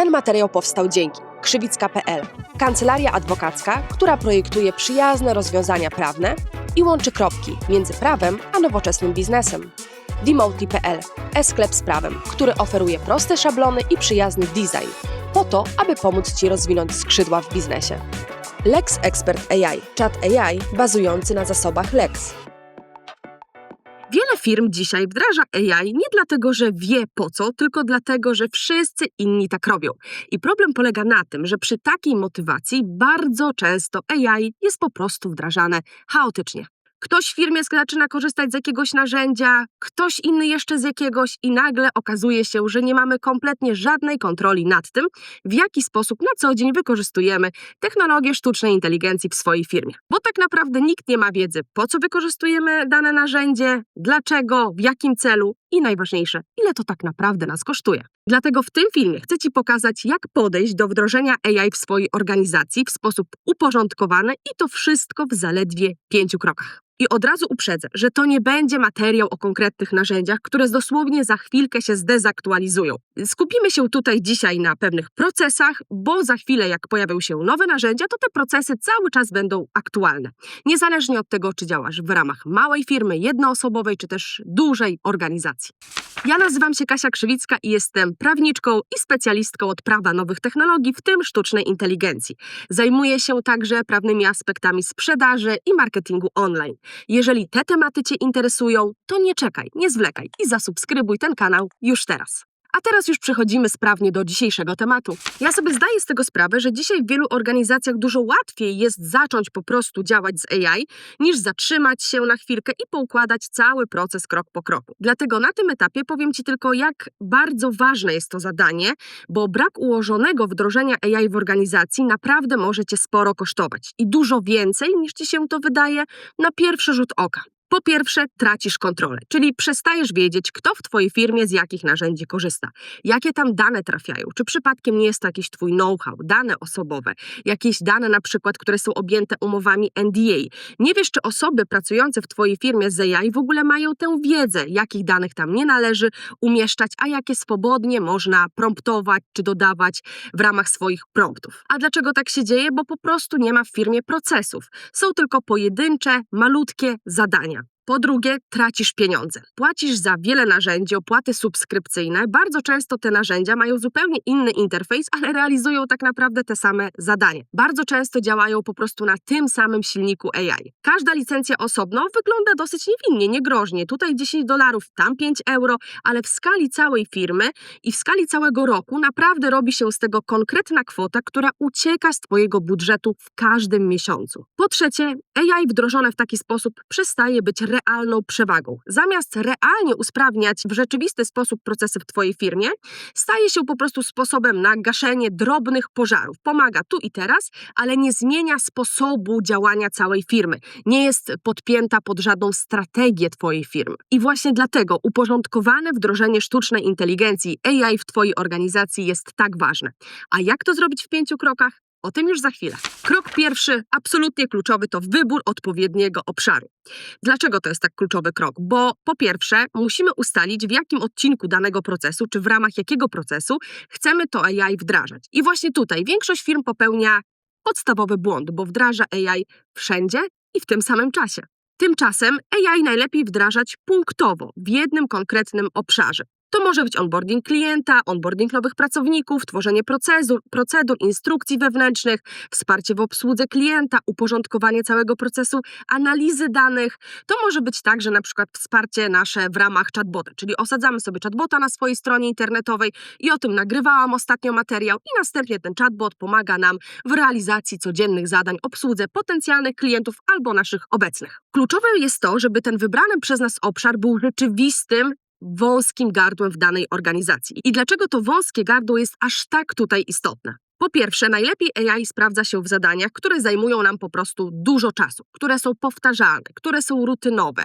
Ten materiał powstał dzięki krzywicka.pl, kancelaria adwokacka, która projektuje przyjazne rozwiązania prawne i łączy kropki między prawem a nowoczesnym biznesem. Demotly.pl, e-sklep z prawem, który oferuje proste szablony i przyjazny design, po to, aby pomóc Ci rozwinąć skrzydła w biznesie. Lex Expert AI, czat AI bazujący na zasobach Lex. Wiele firm dzisiaj wdraża AI nie dlatego, że wie po co, tylko dlatego, że wszyscy inni tak robią. I problem polega na tym, że przy takiej motywacji bardzo często AI jest po prostu wdrażane chaotycznie. Ktoś w firmie zaczyna korzystać z jakiegoś narzędzia, ktoś inny jeszcze z jakiegoś, i nagle okazuje się, że nie mamy kompletnie żadnej kontroli nad tym, w jaki sposób na co dzień wykorzystujemy technologię sztucznej inteligencji w swojej firmie. Bo tak naprawdę nikt nie ma wiedzy, po co wykorzystujemy dane narzędzie, dlaczego, w jakim celu i najważniejsze, ile to tak naprawdę nas kosztuje. Dlatego w tym filmie chcę Ci pokazać, jak podejść do wdrożenia AI w swojej organizacji w sposób uporządkowany i to wszystko w zaledwie pięciu krokach. I od razu uprzedzę, że to nie będzie materiał o konkretnych narzędziach, które dosłownie za chwilkę się zdezaktualizują. Skupimy się tutaj dzisiaj na pewnych procesach, bo za chwilę, jak pojawią się nowe narzędzia, to te procesy cały czas będą aktualne. Niezależnie od tego, czy działasz w ramach małej firmy, jednoosobowej, czy też dużej organizacji. Ja nazywam się Kasia Krzywicka i jestem prawniczką i specjalistką od prawa nowych technologii, w tym sztucznej inteligencji. Zajmuję się także prawnymi aspektami sprzedaży i marketingu online. Jeżeli te tematy Cię interesują, to nie czekaj, nie zwlekaj i zasubskrybuj ten kanał już teraz. A teraz już przechodzimy sprawnie do dzisiejszego tematu. Ja sobie zdaję z tego sprawę, że dzisiaj w wielu organizacjach dużo łatwiej jest zacząć po prostu działać z AI, niż zatrzymać się na chwilkę i poukładać cały proces krok po kroku. Dlatego na tym etapie powiem Ci tylko, jak bardzo ważne jest to zadanie, bo brak ułożonego wdrożenia AI w organizacji naprawdę może Cię sporo kosztować i dużo więcej niż Ci się to wydaje na pierwszy rzut oka. Po pierwsze, tracisz kontrolę, czyli przestajesz wiedzieć, kto w Twojej firmie z jakich narzędzi korzysta, jakie tam dane trafiają, czy przypadkiem nie jest to jakiś Twój know-how, dane osobowe, jakieś dane na przykład, które są objęte umowami NDA. Nie wiesz, czy osoby pracujące w Twojej firmie z AI w ogóle mają tę wiedzę, jakich danych tam nie należy umieszczać, a jakie swobodnie można promptować czy dodawać w ramach swoich promptów. A dlaczego tak się dzieje? Bo po prostu nie ma w firmie procesów. Są tylko pojedyncze, malutkie zadania. Po drugie, tracisz pieniądze. Płacisz za wiele narzędzi, opłaty subskrypcyjne. Bardzo często te narzędzia mają zupełnie inny interfejs, ale realizują tak naprawdę te same zadanie. Bardzo często działają po prostu na tym samym silniku AI. Każda licencja osobno wygląda dosyć niewinnie, niegroźnie. Tutaj 10 dolarów, tam 5 euro, ale w skali całej firmy i w skali całego roku naprawdę robi się z tego konkretna kwota, która ucieka z Twojego budżetu w każdym miesiącu. Po trzecie, AI wdrożone w taki sposób przestaje być realną przewagą. Zamiast realnie usprawniać w rzeczywisty sposób procesy w Twojej firmie, staje się po prostu sposobem na gaszenie drobnych pożarów. Pomaga tu i teraz, ale nie zmienia sposobu działania całej firmy. Nie jest podpięta pod żadną strategię Twojej firmy. I właśnie dlatego uporządkowane wdrożenie sztucznej inteligencji AI w Twojej organizacji jest tak ważne. A jak to zrobić w pięciu krokach? O tym już za chwilę. Krok pierwszy, absolutnie kluczowy, to wybór odpowiedniego obszaru. Dlaczego to jest tak kluczowy krok? Bo po pierwsze, musimy ustalić, w jakim odcinku danego procesu, czy w ramach jakiego procesu chcemy to AI wdrażać. I właśnie tutaj większość firm popełnia podstawowy błąd, bo wdraża AI wszędzie i w tym samym czasie. Tymczasem AI najlepiej wdrażać punktowo, w jednym konkretnym obszarze. To może być onboarding klienta, onboarding nowych pracowników, tworzenie procedur, procedur, instrukcji wewnętrznych, wsparcie w obsłudze klienta, uporządkowanie całego procesu analizy danych. To może być także na przykład wsparcie nasze w ramach chatbota, czyli osadzamy sobie chatbota na swojej stronie internetowej i o tym nagrywałam ostatnio materiał i następnie ten chatbot pomaga nam w realizacji codziennych zadań, obsłudze potencjalnych klientów albo naszych obecnych. Kluczowe jest to, żeby ten wybrany przez nas obszar był rzeczywistym wąskim gardłem w danej organizacji. I dlaczego to wąskie gardło jest aż tak tutaj istotne? Po pierwsze, najlepiej AI sprawdza się w zadaniach, które zajmują nam po prostu dużo czasu, które są powtarzalne, które są rutynowe,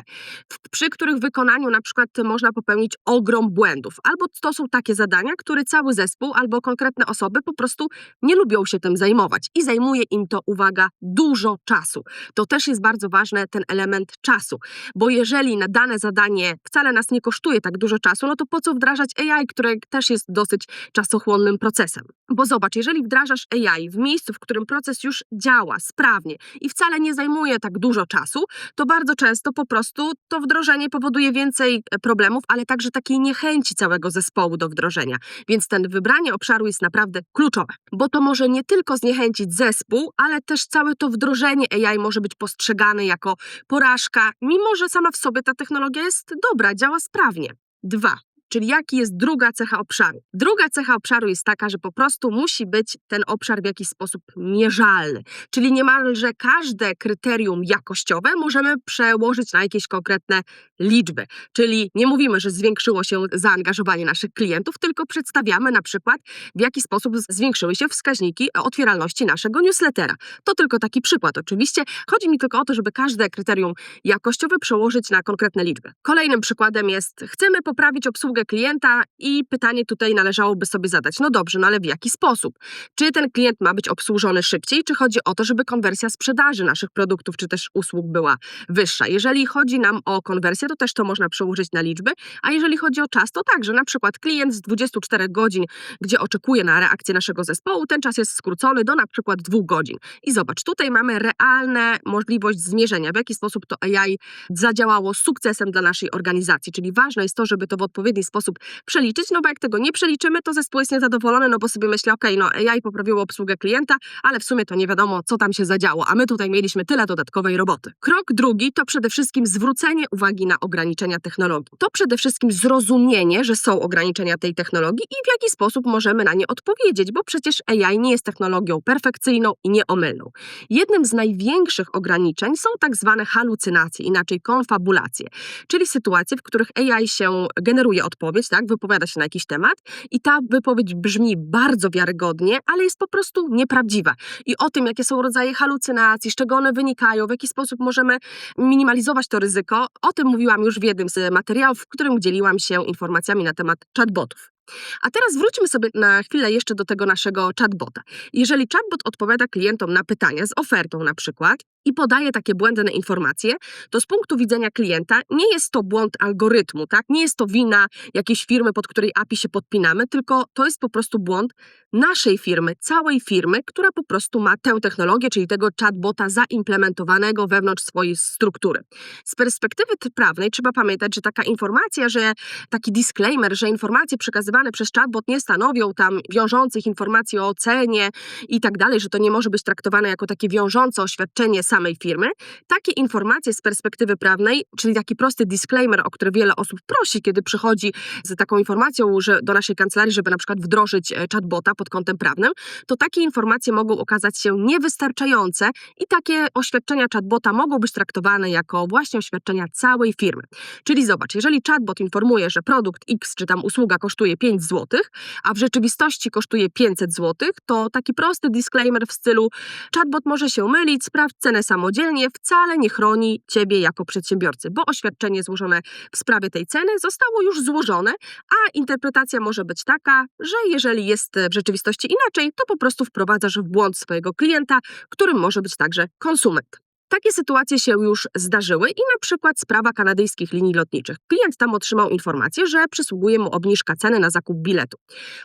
przy których wykonaniu na przykład można popełnić ogrom błędów, albo to są takie zadania, które cały zespół albo konkretne osoby po prostu nie lubią się tym zajmować i zajmuje im to, uwaga, dużo czasu. To też jest bardzo ważny ten element czasu, bo jeżeli na dane zadanie wcale nas nie kosztuje tak dużo czasu, no to po co wdrażać AI, które też jest dosyć czasochłonnym procesem? Bo zobacz, jeżeli wdrażasz AI w miejscu, w którym proces już działa sprawnie i wcale nie zajmuje tak dużo czasu, to bardzo często po prostu to wdrożenie powoduje więcej e, problemów, ale także takiej niechęci całego zespołu do wdrożenia. Więc ten wybranie obszaru jest naprawdę kluczowe, bo to może nie tylko zniechęcić zespół, ale też całe to wdrożenie AI może być postrzegane jako porażka, mimo że sama w sobie ta technologia jest dobra, działa sprawnie. Dwa. Czyli jaki jest druga cecha obszaru? Druga cecha obszaru jest taka, że po prostu musi być ten obszar w jakiś sposób mierzalny. Czyli niemalże każde kryterium jakościowe możemy przełożyć na jakieś konkretne liczby. Czyli nie mówimy, że zwiększyło się zaangażowanie naszych klientów, tylko przedstawiamy na przykład, w jaki sposób zwiększyły się wskaźniki otwieralności naszego newslettera. To tylko taki przykład oczywiście. Chodzi mi tylko o to, żeby każde kryterium jakościowe przełożyć na konkretne liczby. Kolejnym przykładem jest, chcemy poprawić obsługę klienta i pytanie tutaj należałoby sobie zadać, no dobrze, no ale w jaki sposób? Czy ten klient ma być obsłużony szybciej, czy chodzi o to, żeby konwersja sprzedaży naszych produktów czy też usług była wyższa? Jeżeli chodzi nam o konwersję, to też to można przełożyć na liczby, a jeżeli chodzi o czas, to także na przykład klient z 24 godzin, gdzie oczekuje na reakcję naszego zespołu, ten czas jest skrócony do na przykład dwóch godzin. I zobacz, tutaj mamy realne możliwość zmierzenia, w jaki sposób to AI zadziałało sukcesem dla naszej organizacji. Czyli ważne jest to, żeby to w odpowiedni sposób przeliczyć, no bo jak tego nie przeliczymy, to zespół jest niezadowolony, no bo sobie myśli, okej, no AI poprawiło obsługę klienta, ale w sumie to nie wiadomo, co tam się zadziało, a my tutaj mieliśmy tyle dodatkowej roboty. Krok drugi to przede wszystkim zwrócenie uwagi na ograniczenia technologii. To przede wszystkim zrozumienie, że są ograniczenia tej technologii i w jaki sposób możemy na nie odpowiedzieć, bo przecież AI nie jest technologią perfekcyjną i nieomylną. Jednym z największych ograniczeń są tak zwane halucynacje, inaczej konfabulacje, czyli sytuacje, w których AI się generuje odpowiedź, tak, wypowiada się na jakiś temat i ta wypowiedź brzmi bardzo wiarygodnie, ale jest po prostu nieprawdziwa. I o tym, jakie są rodzaje halucynacji, z czego one wynikają, w jaki sposób możemy minimalizować to ryzyko, o tym mówiłam już w jednym z materiałów, w którym dzieliłam się informacjami na temat chatbotów. A teraz wróćmy sobie na chwilę jeszcze do tego naszego chatbota. Jeżeli chatbot odpowiada klientom na pytania z ofertą na przykład i podaje takie błędne informacje, to z punktu widzenia klienta nie jest to błąd algorytmu, tak? Nie jest to wina jakiejś firmy, pod której API się podpinamy, tylko to jest po prostu błąd naszej firmy, całej firmy, która po prostu ma tę technologię, czyli tego chatbota zaimplementowanego wewnątrz swojej struktury. Z perspektywy prawnej trzeba pamiętać, że taka informacja, że taki disclaimer, że informacje przekazywane przez chatbot nie stanowią tam wiążących informacji o cenie i tak dalej, że to nie może być traktowane jako takie wiążące oświadczenie samej firmy. Takie informacje z perspektywy prawnej, czyli taki prosty disclaimer, o który wiele osób prosi, kiedy przychodzi z taką informacją że do naszej kancelarii, żeby na przykład wdrożyć e, chatbota pod kątem prawnym, to takie informacje mogą okazać się niewystarczające i takie oświadczenia chatbota mogą być traktowane jako właśnie oświadczenia całej firmy. Czyli zobacz, jeżeli chatbot informuje, że produkt X czy tam usługa kosztuje 5 zł, a w rzeczywistości kosztuje 500 zł, to taki prosty disclaimer w stylu chatbot może się mylić, sprawdź cenę samodzielnie, wcale nie chroni ciebie jako przedsiębiorcy, bo oświadczenie złożone w sprawie tej ceny zostało już złożone, a interpretacja może być taka, że jeżeli jest w rzeczywistości inaczej, to po prostu wprowadzasz w błąd swojego klienta, którym może być także konsument. Takie sytuacje się już zdarzyły i na przykład sprawa kanadyjskich linii lotniczych. Klient tam otrzymał informację, że przysługuje mu obniżka ceny na zakup biletu.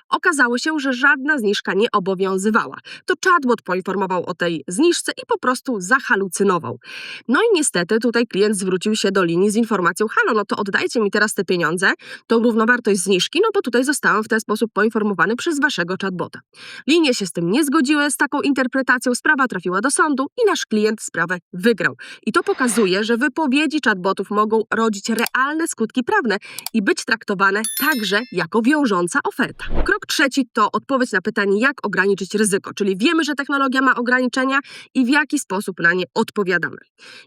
Okazało się, że żadna zniżka nie obowiązywała. To chatbot poinformował o tej zniżce i po prostu zahalucynował. No i niestety tutaj klient zwrócił się do linii z informacją: Halo, no to oddajcie mi teraz te pieniądze, tą równowartość zniżki, no bo tutaj zostałem w ten sposób poinformowany przez waszego chatbota. Linie się z tym nie zgodziły, z taką interpretacją sprawa trafiła do sądu i nasz klient sprawę wygrał. I to pokazuje, że wypowiedzi chatbotów mogą rodzić realne skutki prawne i być traktowane także jako wiążąca oferta. Krok trzeci to odpowiedź na pytanie, jak ograniczyć ryzyko, czyli wiemy, że technologia ma ograniczenia i w jaki sposób na nie odpowiadamy.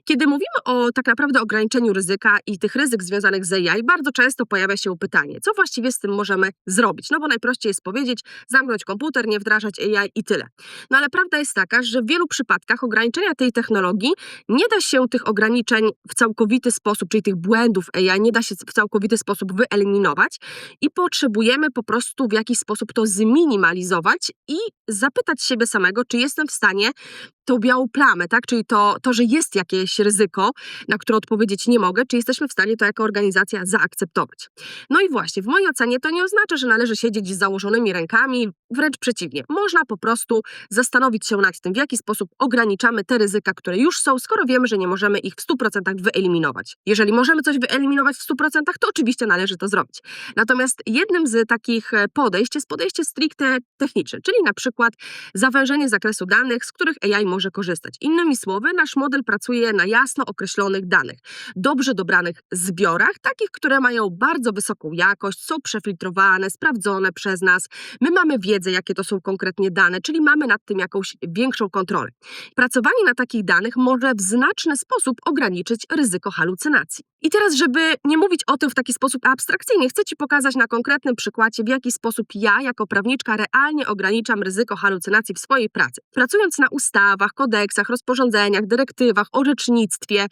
Kiedy mówimy o tak naprawdę ograniczeniu ryzyka i tych ryzyk związanych z AI, bardzo często pojawia się pytanie, co właściwie z tym możemy zrobić? No bo najprościej jest powiedzieć, zamknąć komputer, nie wdrażać AI i tyle. No ale prawda jest taka, że w wielu przypadkach ograniczenia tej technologii nie da się tych ograniczeń w całkowity sposób, czyli tych błędów AI, nie da się w całkowity sposób wyeliminować i potrzebujemy po prostu w jakiś sposób to zminimalizować i zapytać siebie samego, czy jestem w stanie tą białą plamę, tak? czyli to, to, że jest jakieś ryzyko, na które odpowiedzieć nie mogę, czy jesteśmy w stanie to jako organizacja zaakceptować. No i właśnie, w mojej ocenie to nie oznacza, że należy siedzieć z założonymi rękami, wręcz przeciwnie. Można po prostu zastanowić się nad tym, w jaki sposób ograniczamy te ryzyka, które już są, skoro wiemy, że nie możemy ich w 100% wyeliminować. Jeżeli możemy coś wyeliminować w 100%, to oczywiście należy to zrobić. Natomiast jednym z takich e, podejść jest podejście stricte techniczne, czyli na przykład zawężenie zakresu danych, z których AI może korzystać. Innymi słowy, nasz model pracuje na jasno określonych danych, dobrze dobranych zbiorach, takich, które mają bardzo wysoką jakość, są przefiltrowane, sprawdzone przez nas. My mamy wiedzę, jakie to są konkretnie dane, czyli mamy nad tym jakąś większą kontrolę. Pracowanie na takich danych może w znaczny sposób ograniczyć ryzyko halucynacji. I teraz, żeby nie mówić o tym w taki sposób abstrakcyjny, chcę Ci pokazać na konkretnym przykładzie, w jaki sposób ja, jako prawniczka, realnie ograniczam ryzyko halucynacji w swojej pracy. Pracując na ustawach, kodeksach, rozporządzeniach, dyrektywach, orzecznictwie,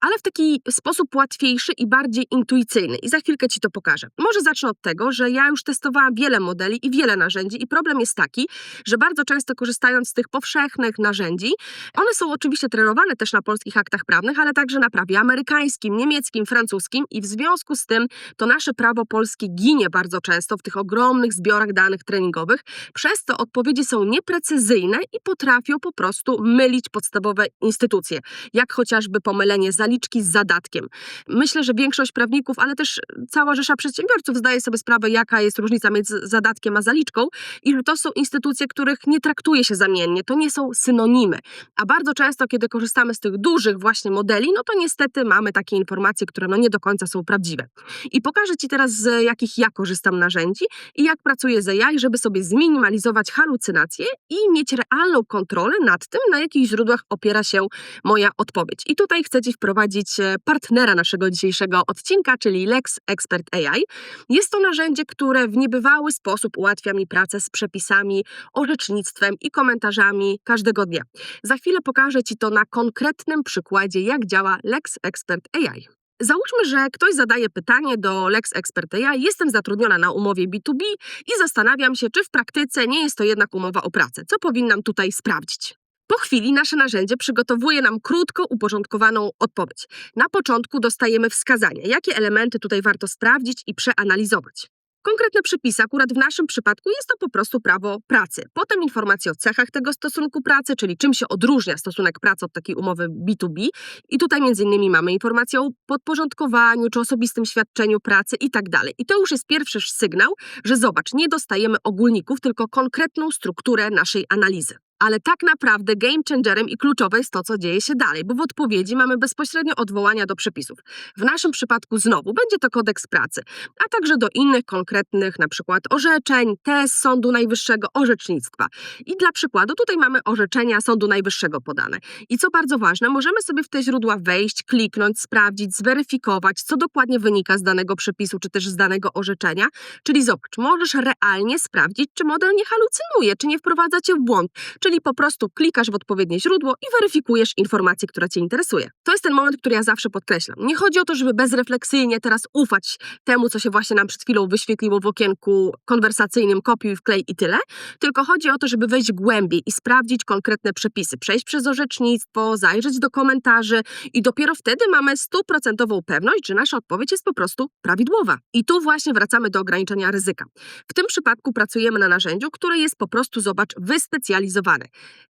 ale w taki sposób łatwiejszy i bardziej intuicyjny. I za chwilkę Ci to pokażę. Może zacznę od tego, że ja już testowałam wiele modeli i wiele narzędzi, i problem jest taki, że bardzo często korzystając z tych powszechnych narzędzi, one są oczywiście trenowane też na polskich aktach prawnych, ale także na prawie amerykańskim, niemieckim, francuskim, i w związku z tym to nasze prawo polskie ginie bardzo często w tych ogromnych zbiorach danych treningowych, przez to odpowiedzi są nieprecyzyjne i potrafią po prostu mylić podstawowe instytucje, jak chociażby pomylenie zaliczki z zadatkiem. Myślę, że większość prawników, ale też cała rzesza przedsiębiorców zdaje sobie sprawę, jaka jest różnica między zadatkiem a zaliczką i to są instytucje, których nie traktuje się zamiennie, to nie są synonimy. A bardzo często, kiedy korzystamy z tych dużych właśnie modeli, no to niestety mamy takie informacje, które no nie do końca są prawdziwe. I pokażę Ci teraz, z jakich ja korzystam narzędzi i jak pracuję z AI, żeby sobie zminimalizować halucynacje i mieć realną kontrolę nad tym, na jakich źródłach opiera się moja odpowiedź. I tutaj chcę Ci wprowadzić e, partnera naszego dzisiejszego odcinka, czyli Lex Expert AI. Jest to narzędzie, które w niebywały sposób ułatwia mi pracę z przepisami, orzecznictwem i komentarzami każdego dnia. Za chwilę pokażę Ci to na konkretnym przykładzie, jak działa Lex Expert AI. Załóżmy, że ktoś zadaje pytanie do Lex Expert AI, jestem zatrudniona na umowie B2B i zastanawiam się, czy w praktyce nie jest to jednak umowa o pracę. Co powinnam tutaj sprawdzić? Po chwili nasze narzędzie przygotowuje nam krótko uporządkowaną odpowiedź. Na początku dostajemy wskazania, jakie elementy tutaj warto sprawdzić i przeanalizować. Konkretny przepis, akurat w naszym przypadku jest to po prostu prawo pracy. Potem informacje o cechach tego stosunku pracy, czyli czym się odróżnia stosunek pracy od takiej umowy B2B. I tutaj między innymi mamy informacje o podporządkowaniu czy osobistym świadczeniu pracy i tak dalej. I to już jest pierwszy sygnał, że zobacz, nie dostajemy ogólników, tylko konkretną strukturę naszej analizy. Ale tak naprawdę game changerem i kluczowe jest to, co dzieje się dalej, bo w odpowiedzi mamy bezpośrednio odwołania do przepisów. W naszym przypadku znowu będzie to kodeks pracy, a także do innych konkretnych, na przykład orzeczeń, tez Sądu Najwyższego, orzecznictwa. I dla przykładu tutaj mamy orzeczenia Sądu Najwyższego podane. I co bardzo ważne, możemy sobie w te źródła wejść, kliknąć, sprawdzić, zweryfikować, co dokładnie wynika z danego przepisu, czy też z danego orzeczenia. Czyli zobacz, możesz realnie sprawdzić, czy model nie halucynuje, czy nie wprowadza cię w błąd, czyli po prostu klikasz w odpowiednie źródło i weryfikujesz informację, która Cię interesuje. To jest ten moment, który ja zawsze podkreślam. Nie chodzi o to, żeby bezrefleksyjnie teraz ufać temu, co się właśnie nam przed chwilą wyświetliło w okienku konwersacyjnym, kopiuj, wklej i tyle, tylko chodzi o to, żeby wejść głębiej i sprawdzić konkretne przepisy, przejść przez orzecznictwo, zajrzeć do komentarzy i dopiero wtedy mamy stuprocentową pewność, że nasza odpowiedź jest po prostu prawidłowa. I tu właśnie wracamy do ograniczenia ryzyka. W tym przypadku pracujemy na narzędziu, które jest po prostu, zobacz, wyspecjalizowane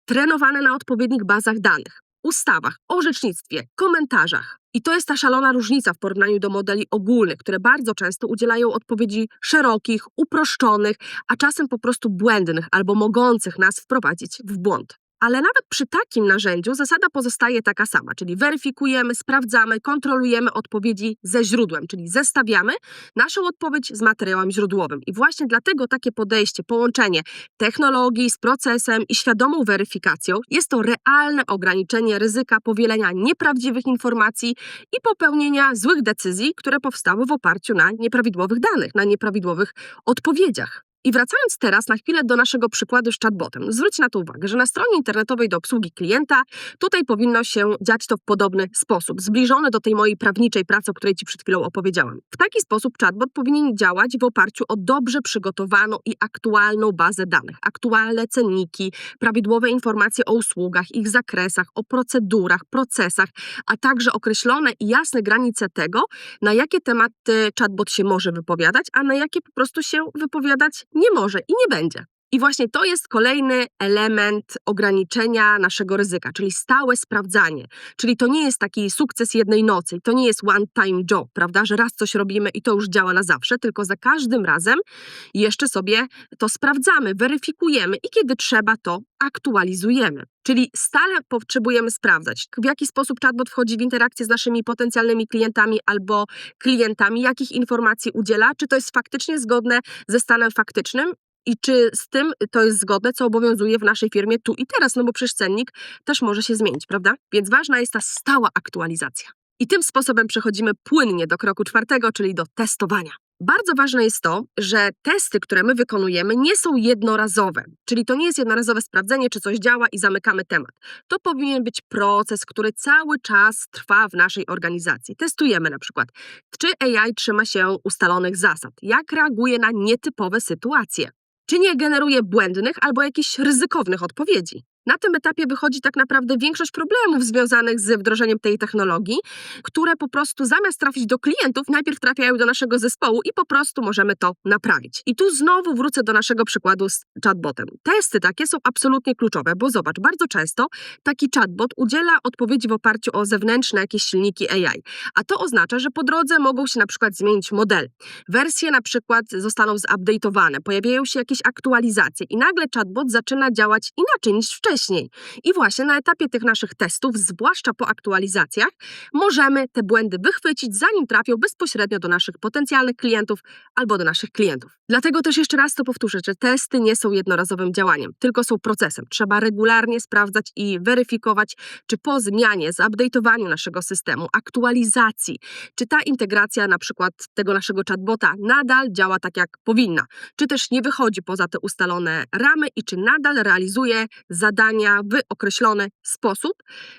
trenowane na odpowiednich bazach danych, ustawach, orzecznictwie, komentarzach. I to jest ta szalona różnica w porównaniu do modeli ogólnych, które bardzo często udzielają odpowiedzi szerokich, uproszczonych, a czasem po prostu błędnych albo mogących nas wprowadzić w błąd. Ale nawet przy takim narzędziu zasada pozostaje taka sama, czyli weryfikujemy, sprawdzamy, kontrolujemy odpowiedzi ze źródłem, czyli zestawiamy naszą odpowiedź z materiałem źródłowym. I właśnie dlatego takie podejście, połączenie technologii z procesem i świadomą weryfikacją jest to realne ograniczenie ryzyka powielenia nieprawdziwych informacji i popełnienia złych decyzji, które powstały w oparciu na nieprawidłowych danych, na nieprawidłowych odpowiedziach. I wracając teraz na chwilę do naszego przykładu z chatbotem, zwróć na to uwagę, że na stronie internetowej do obsługi klienta tutaj powinno się dziać to w podobny sposób, zbliżone do tej mojej prawniczej pracy, o której Ci przed chwilą opowiedziałam. W taki sposób chatbot powinien działać w oparciu o dobrze przygotowaną i aktualną bazę danych, aktualne cenniki, prawidłowe informacje o usługach, ich zakresach, o procedurach, procesach, a także określone i jasne granice tego, na jakie tematy chatbot się może wypowiadać, a na jakie po prostu się wypowiadać nie może i nie będzie. I właśnie to jest kolejny element ograniczenia naszego ryzyka, czyli stałe sprawdzanie. Czyli to nie jest taki sukces jednej nocy, to nie jest one-time job, prawda, że raz coś robimy i to już działa na zawsze, tylko za każdym razem jeszcze sobie to sprawdzamy, weryfikujemy i kiedy trzeba, to aktualizujemy. Czyli stale potrzebujemy sprawdzać, w jaki sposób chatbot wchodzi w interakcję z naszymi potencjalnymi klientami albo klientami, jakich informacji udziela, czy to jest faktycznie zgodne ze stanem faktycznym i czy z tym to jest zgodne, co obowiązuje w naszej firmie tu i teraz, no bo przecież cennik też może się zmienić, prawda? Więc ważna jest ta stała aktualizacja. I tym sposobem przechodzimy płynnie do kroku czwartego, czyli do testowania. Bardzo ważne jest to, że testy, które my wykonujemy, nie są jednorazowe. Czyli to nie jest jednorazowe sprawdzenie, czy coś działa i zamykamy temat. To powinien być proces, który cały czas trwa w naszej organizacji. Testujemy na przykład, czy AI trzyma się ustalonych zasad, jak reaguje na nietypowe sytuacje, czy nie generuje błędnych albo jakichś ryzykownych odpowiedzi. Na tym etapie wychodzi tak naprawdę większość problemów związanych z wdrożeniem tej technologii, które po prostu zamiast trafić do klientów, najpierw trafiają do naszego zespołu i po prostu możemy to naprawić. I tu znowu wrócę do naszego przykładu z chatbotem. Testy takie są absolutnie kluczowe, bo zobacz, bardzo często taki chatbot udziela odpowiedzi w oparciu o zewnętrzne jakieś silniki AI, a to oznacza, że po drodze mogą się na przykład zmienić modele. Wersje na przykład zostaną zupdate'owane, pojawiają się jakieś aktualizacje i nagle chatbot zaczyna działać inaczej niż wcześniej. I właśnie na etapie tych naszych testów, zwłaszcza po aktualizacjach, możemy te błędy wychwycić, zanim trafią bezpośrednio do naszych potencjalnych klientów albo do naszych klientów. Dlatego też jeszcze raz to powtórzę, że testy nie są jednorazowym działaniem, tylko są procesem. Trzeba regularnie sprawdzać i weryfikować, czy po zmianie, zupdate'owaniu naszego systemu, aktualizacji, czy ta integracja na przykład tego naszego chatbota nadal działa tak, jak powinna, czy też nie wychodzi poza te ustalone ramy i czy nadal realizuje zadania w określony sposób,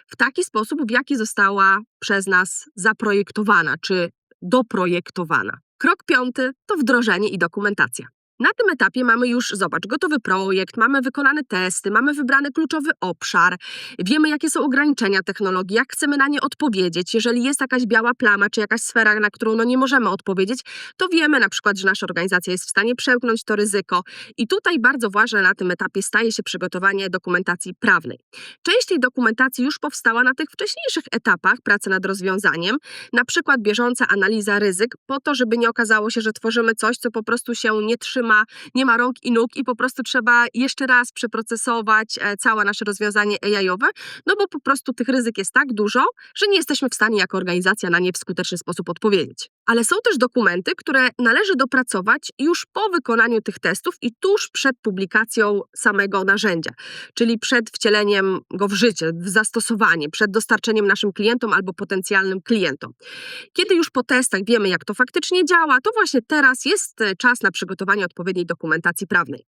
w taki sposób, w jaki została przez nas zaprojektowana czy doprojektowana. Krok piąty to wdrożenie i dokumentacja. Na tym etapie mamy już, zobacz, gotowy projekt, mamy wykonane testy, mamy wybrany kluczowy obszar, wiemy, jakie są ograniczenia technologii, jak chcemy na nie odpowiedzieć. Jeżeli jest jakaś biała plama, czy jakaś sfera, na którą no nie możemy odpowiedzieć, to wiemy na przykład, że nasza organizacja jest w stanie przełknąć to ryzyko. I tutaj bardzo ważne na tym etapie staje się przygotowanie dokumentacji prawnej. Część tej dokumentacji już powstała na tych wcześniejszych etapach pracy nad rozwiązaniem, na przykład bieżąca analiza ryzyk, po to, żeby nie okazało się, że tworzymy coś, co po prostu się nie trzyma nie ma rąk i nóg i po prostu trzeba jeszcze raz przeprocesować e, całe nasze rozwiązanie AI-owe, no bo po prostu tych ryzyk jest tak dużo, że nie jesteśmy w stanie jako organizacja na nie w skuteczny sposób odpowiedzieć. Ale są też dokumenty, które należy dopracować już po wykonaniu tych testów i tuż przed publikacją samego narzędzia, czyli przed wcieleniem go w życie, w zastosowanie, przed dostarczeniem naszym klientom albo potencjalnym klientom. Kiedy już po testach wiemy, jak to faktycznie działa, to właśnie teraz jest e, czas na przygotowanie odpowiedniej dokumentacji prawnej.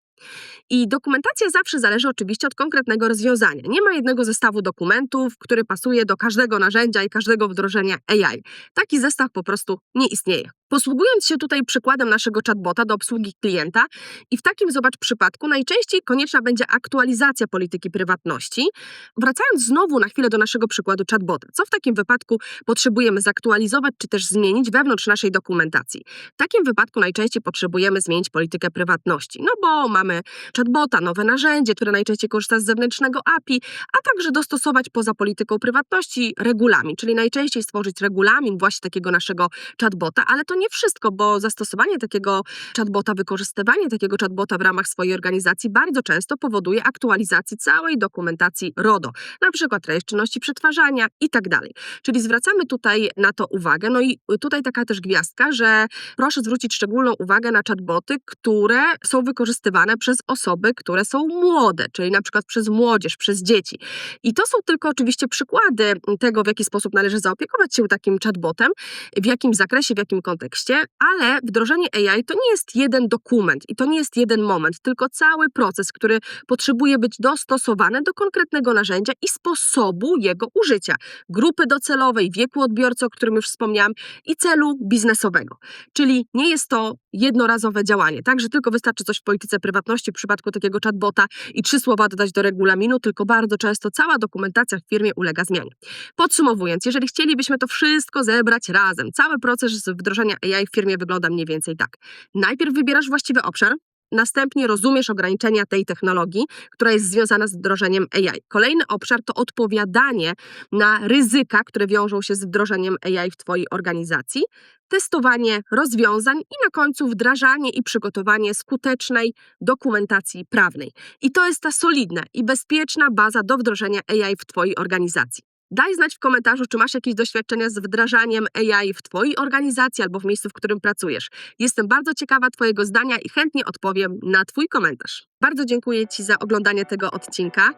I dokumentacja zawsze zależy oczywiście od konkretnego rozwiązania. Nie ma jednego zestawu dokumentów, który pasuje do każdego narzędzia i każdego wdrożenia AI. Taki zestaw po prostu nie istnieje. Posługując się tutaj przykładem naszego chatbota do obsługi klienta i w takim, zobacz, przypadku najczęściej konieczna będzie aktualizacja polityki prywatności. Wracając znowu na chwilę do naszego przykładu chatbota, co w takim wypadku potrzebujemy zaktualizować czy też zmienić wewnątrz naszej dokumentacji? W takim wypadku najczęściej potrzebujemy zmienić politykę prywatności, no bo mamy chatbota, nowe narzędzie, które najczęściej korzysta z zewnętrznego API, a także dostosować poza polityką prywatności regulamin, czyli najczęściej stworzyć regulamin właśnie takiego naszego chatbota, ale to nie wszystko, bo zastosowanie takiego chatbota, wykorzystywanie takiego chatbota w ramach swojej organizacji bardzo często powoduje aktualizację całej dokumentacji RODO, na przykład rejestr czynności przetwarzania i tak dalej. Czyli zwracamy tutaj na to uwagę. No i tutaj taka też gwiazdka, że proszę zwrócić szczególną uwagę na chatboty, które są wykorzystywane przez osoby, które są młode, czyli na przykład przez młodzież, przez dzieci. I to są tylko oczywiście przykłady tego, w jaki sposób należy zaopiekować się takim chatbotem, w jakim zakresie, w jakim kontekście, ale wdrożenie AI to nie jest jeden dokument i to nie jest jeden moment, tylko cały proces, który potrzebuje być dostosowany do konkretnego narzędzia i sposobu jego użycia, grupy docelowej, wieku odbiorcy, o którym już wspomniałam, i celu biznesowego. Czyli nie jest to jednorazowe działanie, tak, że tylko wystarczy coś w polityce prywatności w przypadku takiego chatbota i trzy słowa dodać do regulaminu, tylko bardzo często cała dokumentacja w firmie ulega zmianie. Podsumowując, jeżeli chcielibyśmy to wszystko zebrać razem, cały proces wdrożenia AI w firmie wygląda mniej więcej tak. Najpierw wybierasz właściwy obszar, Następnie rozumiesz ograniczenia tej technologii, która jest związana z wdrożeniem AI. Kolejny obszar to odpowiadanie na ryzyka, które wiążą się z wdrożeniem AI w Twojej organizacji, testowanie rozwiązań i na końcu wdrażanie i przygotowanie skutecznej dokumentacji prawnej. I to jest ta solidna i bezpieczna baza do wdrożenia AI w Twojej organizacji. Daj znać w komentarzu, czy masz jakieś doświadczenia z wdrażaniem AI w Twojej organizacji albo w miejscu, w którym pracujesz. Jestem bardzo ciekawa Twojego zdania i chętnie odpowiem na Twój komentarz. Bardzo dziękuję Ci za oglądanie tego odcinka.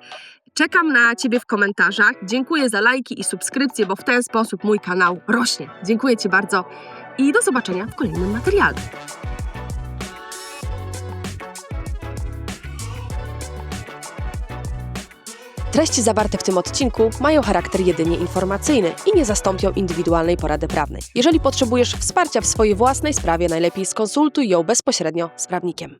Czekam na Ciebie w komentarzach. Dziękuję za lajki i subskrypcje, bo w ten sposób mój kanał rośnie. Dziękuję Ci bardzo i do zobaczenia w kolejnym materiale. Treści zawarte w tym odcinku mają charakter jedynie informacyjny i nie zastąpią indywidualnej porady prawnej. Jeżeli potrzebujesz wsparcia w swojej własnej sprawie, najlepiej skonsultuj ją bezpośrednio z prawnikiem.